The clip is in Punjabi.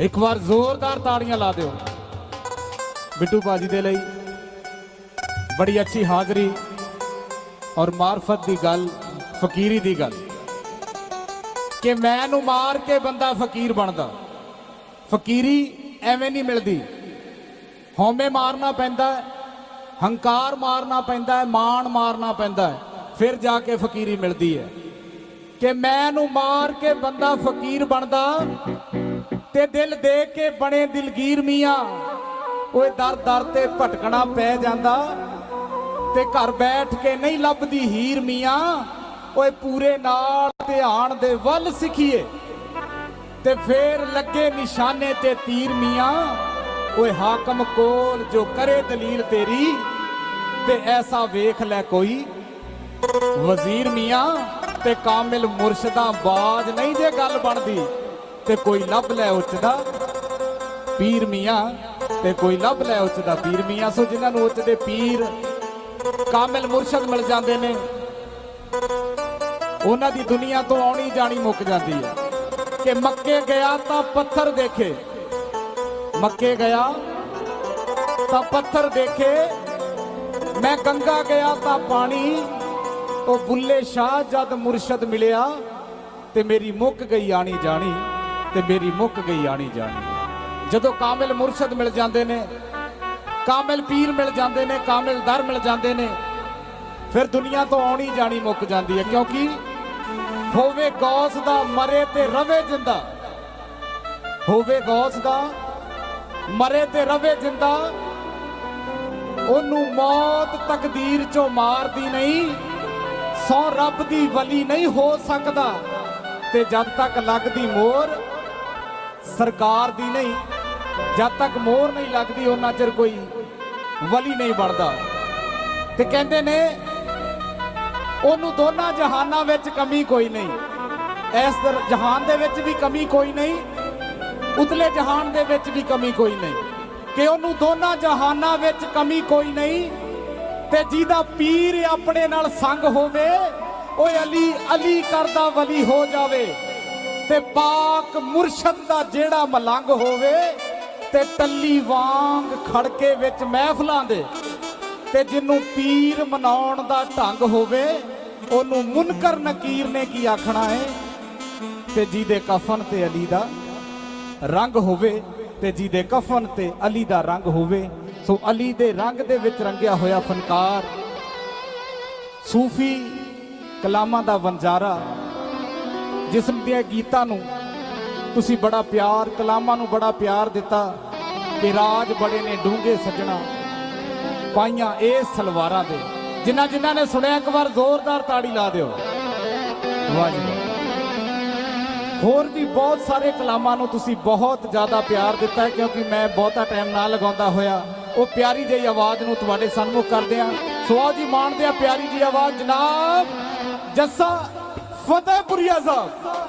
ਇੱਕ ਵਾਰ ਜ਼ੋਰਦਾਰ ਤਾੜੀਆਂ ਲਾ ਦਿਓ। ਬਿੱਟੂ ਬਾਜੀ ਦੇ ਲਈ ਬੜੀ ਅੱਛੀ ਹਾਜ਼ਰੀ ਔਰ ਮਾਰਫਤ ਦੀ ਗੱਲ, ਫਕੀਰੀ ਦੀ ਗੱਲ। ਕਿ ਮੈਂ ਨੂੰ ਮਾਰ ਕੇ ਬੰਦਾ ਫਕੀਰ ਬਣਦਾ। ਫਕੀਰੀ ਐਵੇਂ ਨਹੀਂ ਮਿਲਦੀ। ਹਉਮੈ ਮਾਰਨਾ ਪੈਂਦਾ ਹੰਕਾਰ ਮਾਰਨਾ ਪੈਂਦਾ ਹੈ, ਮਾਣ ਮਾਰਨਾ ਪੈਂਦਾ ਫਿਰ ਜਾ ਕੇ ਫਕੀਰੀ ਮਿਲਦੀ ਹੈ। ਕਿ ਮੈਂ ਨੂੰ ਮਾਰ ਕੇ ਬੰਦਾ ਫਕੀਰ ਬਣਦਾ ਤੇ ਦਿਲ ਦੇ ਕੇ ਬਣੇ ਦਿਲਗੀਰ ਮੀਆਂ। ਓਏ ਦਰ ਦਰ ਤੇ ਭਟਕਣਾ ਪੈ ਜਾਂਦਾ। ਤੇ ਘਰ ਬੈਠ ਕੇ ਨਹੀਂ ਲੱਭਦੀ ਹੀਰ ਮੀਆਂ। ਓਏ ਪੂਰੇ ਨਾਲ ਧਿਆਨ ਦੇ ਵੱਲ ਸਿੱਖੀਏ। ਤੇ ਫੇਰ ਲੱਗੇ ਨਿਸ਼ਾਨੇ ਤੇ ਤੀਰ ਮੀਆਂ। ਓਏ ਹਾਕਮ ਕੋਲ ਜੋ ਕਰੇ ਦਲੀਲ ਤੇਰੀ, ਤੇ ਐਸਾ ਵੇਖ ਲੈ ਕੋਈ। ਵਜ਼ੀਰ ਮੀਆਂ ਤੇ ਕਾਮਿਲ ਮੁਰਸ਼ਦਾ ਬਾਜ ਨਹੀਂ ਜੇ ਗੱਲ ਬਣਦੀ। ਤੇ ਕੋਈ ਲੱਭ ਲੈ ਉੱਚਦਾ ਪੀਰ ਮੀਆਂ, ਤੇ ਕੋਈ ਲੱਭ ਲੈ ਉੱਚਦਾ ਪੀਰ ਮੀਆਂ। ਸੋ ਜਿਨ੍ਹਾਂ ਨੂੰ ਉੱਚਦੇ ਪੀਰ ਕਾਮਿਲ ਮੁਰਸ਼ਦ ਮਿਲ ਜਾਂਦੇ ਨੇ, ਉਹਨਾਂ ਦੀ ਦੁਨੀਆ ਤੋਂ ਆਉਣੀ ਜਾਣੀ ਮੁੱਕ ਜਾਂਦੀ ਹੈ। ਕਿ ਮੱਕੇ ਗਿਆ ਤਾਂ ਪੱਥਰ ਦੇਖੇ, ਮੱਕੇ ਗਿਆ ਤਾਂ ਪੱਥਰ ਦੇਖੇ, ਮੈਂ ਗੰਗਾ ਗਿਆ ਤਾਂ ਪਾਣੀ, ਉਹ ਬੁੱਲੇ ਸ਼ਾਹ ਜਦ ਮੁਰਸ਼ਦ ਮਿਲਿਆ ਤੇ ਮੇਰੀ ਮੁੱਕ ਗਈ ਆਣੀ ਜਾਣੀ। ਤੇ ਮੇਰੀ ਮੁੱਕ ਗਈ ਆਣੀ ਜਾਣੀ। ਜਦੋਂ ਕਾਮਿਲ ਮੁਰਸ਼ਦ ਮਿਲ ਜਾਂਦੇ ਨੇ, ਕਾਮਿਲ ਪੀਰ ਮਿਲ ਜਾਂਦੇ ਨੇ, ਕਾਮਿਲ ਦਰ ਮਿਲ ਜਾਂਦੇ ਨੇ, ਫਿਰ ਦੁਨੀਆ ਤੋਂ ਆਉਣੀ ਜਾਣੀ ਮੁੱਕ ਜਾਂਦੀ ਹੈ। ਕਿਉਂਕਿ ਹੋਵੇ ਗੌਸ ਦਾ ਮਰੇ ਤੇ ਰਵੇ ਜਿੰਦਾ, ਹੋਵੇ ਗੌਸ ਦਾ ਮਰੇ ਤੇ ਰਵੇ ਜਿੰਦਾ, ਉਹਨੂੰ ਮੌਤ ਤਕਦੀਰ ਚੋਂ ਮਾਰਦੀ ਨਹੀਂ, ਸੌ ਰੱਬ ਦੀ ਵਲੀ ਨਹੀਂ ਹੋ ਸਕਦਾ, ਤੇ ਜਦ ਤੱਕ ਲੱਗਦੀ ਮੋਰ ਸਰਕਾਰ ਦੀ ਨਹੀਂ, ਜਦ ਤੱਕ ਮੋਹਰ ਨਹੀਂ ਲੱਗਦੀ, ਉਹਨਾਂ ਚਿਰ ਕੋਈ ਵਲੀ ਨਹੀਂ ਬਣਦਾ। ਤੇ ਕਹਿੰਦੇ ਨੇ, ਉਹਨੂੰ ਦੋਨਾਂ ਜਹਾਨਾਂ ਵਿੱਚ ਕਮੀ ਕੋਈ ਨਹੀਂ। ਇਸ ਜਹਾਨ ਦੇ ਵਿੱਚ ਵੀ ਕਮੀ ਕੋਈ ਨਹੀਂ, ਉਤਲੇ ਜਹਾਨ ਦੇ ਵਿੱਚ ਵੀ ਕਮੀ ਕੋਈ ਨਹੀਂ। ਕਿ ਉਹਨੂੰ ਦੋਨਾਂ ਜਹਾਨਾਂ ਵਿੱਚ ਕਮੀ ਕੋਈ ਨਹੀਂ, ਤੇ ਜਿਹਦਾ ਪੀਰ ਆਪਣੇ ਨਾਲ ਸੰਗ ਹੋਵੇ ਓਏ ਅਲੀ ਅਲੀ ਕਰਦਾ ਵਲੀ ਹੋ ਜਾਵੇ। ਤੇ ਪਾਕ ਮੁਰਸ਼ਦ ਦਾ ਜਿਹੜਾ ਮਲੰਗ ਹੋਵੇ ਤੇ ਟੱਲੀ ਵਾਂਗ ਖੜਕੇ ਵਿੱਚ ਮਹਿਫਲਾਂ ਦੇ ਤੇ ਜਿਹਨੂੰ ਪੀਰ ਮਨਾਉਣ ਦਾ ਢੰਗ ਹੋਵੇ, ਉਹਨੂੰ ਮੁਨਕਰ ਨਕੀਰ ਨੇ ਕੀ ਆਖਣਾ ਹੈ ਤੇ ਜਿਹਦੇ ਕਫਨ ਤੇ ਅਲੀ ਦਾ ਰੰਗ ਹੋਵੇ ਤੇ ਜਿਹਦੇ ਕਫਨ ਤੇ ਅਲੀ ਦਾ ਰੰਗ ਹੋਵੇ, ਸੋ ਅਲੀ ਦੇ ਰੰਗ ਦੇ ਵਿੱਚ ਰੰਗਿਆ ਹੋਇਆ ਫਨਕਾਰ, ਸੂਫੀ ਕਲਾਮਾਂ ਦਾ ਵੰਜਾਰਾ ਜਿਸਮ ਦੀਆਂ ਗੀਤਾਂ ਨੂੰ ਤੁਸੀਂ ਬੜਾ ਪਿਆਰ, ਕਲਾਮਾਂ ਨੂੰ ਬੜਾ ਪਿਆਰ ਦਿੱਤਾ ਕਿ ਰਾਜ ਬੜੇ ਨੇ ਡੂੰਘੇ ਸੱਜਣਾ ਪਾਈਆਂ ਇਹ ਸਲਵਾਰਾਂ ਦੇ। ਜਿਨ੍ਹਾਂ ਜਿਨ੍ਹਾਂ ਨੇ ਸੁਣਿਆ, ਇੱਕ ਵਾਰ ਜ਼ੋਰਦਾਰ ਤਾੜੀ ਲਾ ਦਿਓ। ਵਾਹਿਗੁਰੂ। ਹੋਰ ਵੀ ਬਹੁਤ ਸਾਰੇ ਕਲਾਮਾਂ ਨੂੰ ਤੁਸੀਂ ਬਹੁਤ ਜ਼ਿਆਦਾ ਪਿਆਰ ਦਿੱਤਾ ਹੈ, ਕਿਉਂਕਿ ਮੈਂ ਬਹੁਤਾ ਟਾਈਮ ਨਾ ਲਗਾਉਂਦਾ ਹੋਇਆ। ਉਹ ਪਿਆਰੀ ਜਿਹੀ ਆਵਾਜ਼ ਨੂੰ ਤੁਹਾਡੇ ਸਾਹਮਣੇ ਕਰਦੇ ਆ ਸੋ ਆਓ ਜੀ ਮਾਣਦੇ ਆ ਪਿਆਰੀ ਜਿਹੀ ਆਵਾਜ਼, ਜਨਾਬ ਜੱਸਾ ਫਤਿਹਪੁਰੀਆ ਸਾਹਿਬ